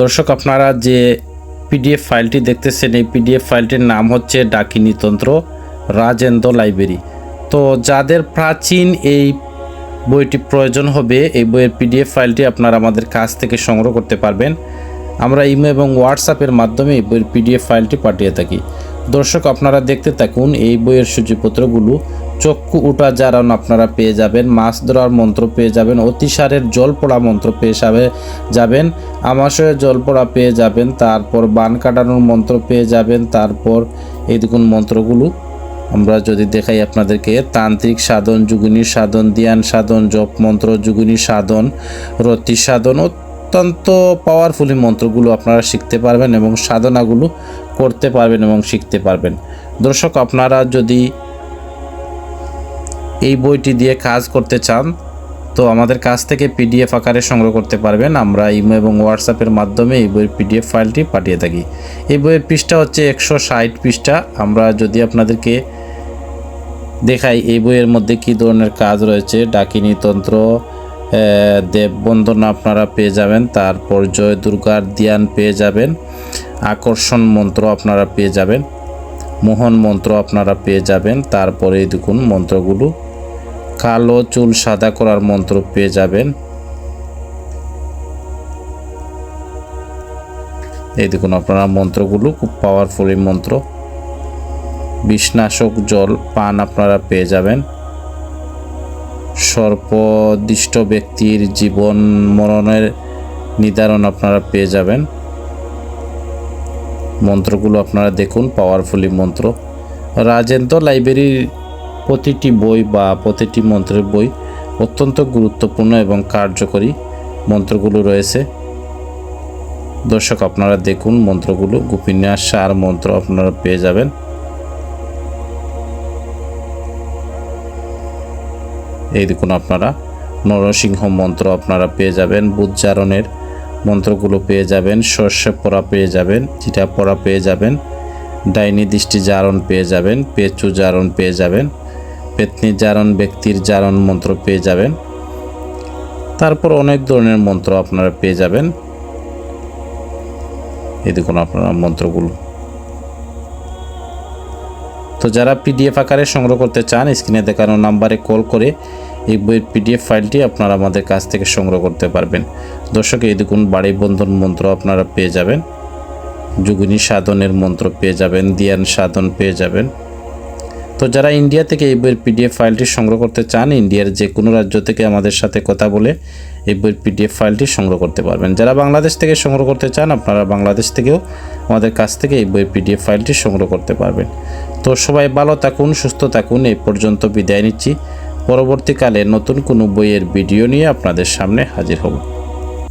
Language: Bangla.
দর্শক, আপনারা যে পিডিএফ ফাইলটি দেখতেছেন, এই পিডিএফ ফাইলটির নাম হচ্ছে ডাকিনী তন্ত্র, রাজেন্দ্র লাইব্রেরি। তো যাদের প্রাচীন এই বইটি প্রয়োজন হবে, এই বইয়ের পিডিএফ ফাইলটি আপনারা আমাদের কাছ থেকে সংগ্রহ করতে পারবেন। আমরা ইমো এবং হোয়াটসঅ্যাপের মাধ্যমে এই বইয়ের পিডিএফ ফাইলটি পাঠিয়ে থাকি। দর্শক, আপনারা দেখতে থাকুন এই বইয়ের সূচিপত্রগুলো। চক্ষু উঠা জারান আপনারা পেয়ে যাবেন, মাছ ধরার মন্ত্র পেয়ে যাবেন, অতিসারের জল পড়া মন্ত্র পেয়ে যাবে যাবেন আমাশয়ে জল পড়া পেয়ে যাবেন, তারপর বান কাটানোর মন্ত্র পেয়ে যাবেন, তারপর এই দেখুন মন্ত্রগুলো। আমরা যদি দেখাই আপনাদেরকে, তান্ত্রিক সাধন, যুগিনী সাধন, ধ্যান সাধন, জপ মন্ত্র, যুগিনী সাধন, রতি সাধন অত্যন্ত পাওয়ারফুল মন্ত্রগুলো আপনারা শিখতে পারবেন এবং সাধনাগুলো করতে পারবেন এবং শিখতে পারবেন। দর্শক, আপনারা যদি এই বইটি দিয়ে কাজ করতে চান, তো আমাদের কাছ থেকে পিডিএফ আকারে সংগ্রহ করতে পারবেন। আমরা ইমো এবং হোয়াটসঅ্যাপের মাধ্যমে এই বইয়ের পিডিএফ ফাইলটি পাঠিয়ে থাকি। এই বইয়ের পৃষ্ঠা হচ্ছে একশো ষাট পৃষ্ঠা। আমরা যদি আপনাদেরকে দেখাই এই বইয়ের মধ্যে কী ধরনের কাজ রয়েছে, ডাকিনী তন্ত্র আহ, দেববন্দনা আপনারা পেয়ে যাবেন তারপর জয় দুর্গার ধ্যান পেয়ে যাবেন আকর্ষণ মন্ত্র আপনারা পেয়ে যাবেন মোহন মন্ত্র আপনারা পেয়ে যাবেন তারপরে দেখুন মন্ত্রগুলো কালো চুল সাদা করার মন্ত্র পেয়ে যাবেন। এই দেখুন আপনারা মন্ত্রগুলো খুব পাওয়ারফুল মন্ত্র। বিষনাশক জল পান আপনারা পেয়ে যাবেন। সর্পদিষ্ট ব্যক্তির জীবন মরণের নির্ধারণ আপনারা পেয়ে যাবেন। মন্ত্রগুলো আপনারা দেখুন পাওয়ারফুলি মন্ত্র। রাজেন্দ্র লাইব্রেরির প্রতিটি বই বা প্রতিটি মন্ত্রের বই অত্যন্ত গুরুত্বপূর্ণ এবং কার্যকরী মন্ত্রগুলো রয়েছে। দর্শক, আপনারা দেখুন মন্ত্রগুলো। গোপীন্যাস সার মন্ত্র আপনারা পেয়ে যাবেন। এই দেখুন আপনারা নরসিংহ মন্ত্র আপনারা পেয়ে যাবেন বুজ্জারণের মন্ত্রগুলো পেয়ে যাবেন, সর্ষে পড়া পেয়ে যাবেন চিটা পড়া পেয়ে যাবেন, ডাইনি দৃষ্টি জারণ পেয়ে যাবেন, পেচু জারণ পেয়ে যাবেন, পেতনি জারণ, ব্যক্তির জারণ মন্ত্র পেয়ে যাবেন। তারপর অনেক ধরনের মন্ত্র আপনারা পেয়ে যাবেন। এই দেখুন আপনারা মন্ত্রগুলো। তো যারা পিডিএফ আকারে সংগ্রহ করতে চান, স্ক্রিনে দেখানো নাম্বারে কল করে এই বইয়ের পিডিএফ ফাইলটি আপনারা আমাদের কাছ থেকে সংগ্রহ করতে পারবেন। দর্শক, এই দেখুন, বাড়ি বন্ধন মন্ত্র আপনারা পেয়ে যাবেন। যুগিনী সাধনের মন্ত্র পেয়ে যাবেন দিয়ান সাধন পেয়ে যাবেন। তো যারা ইন্ডিয়া থেকে এই বইয়ের পিডিএফ ফাইলটি সংগ্রহ করতে চান, ইন্ডিয়ার যে কোনো রাজ্য থেকে আমাদের সাথে কথা বলে এই বইয়ের পিডিএফ ফাইলটি সংগ্রহ করতে পারবেন। যারা বাংলাদেশ থেকে সংগ্রহ করতে চান, আপনারা বাংলাদেশ থেকেও আমাদের কাছ থেকে এই বইয়ের পিডিএফ ফাইলটি সংগ্রহ করতে পারবেন। তো সবাই ভালো থাকুন, সুস্থ থাকুন, এই পর্যন্ত বিদায় নিচ্ছি। পরবর্তীকালে নতুন কোনো বইয়ের ভিডিও নিয়ে আপনাদের সামনে হাজির হব।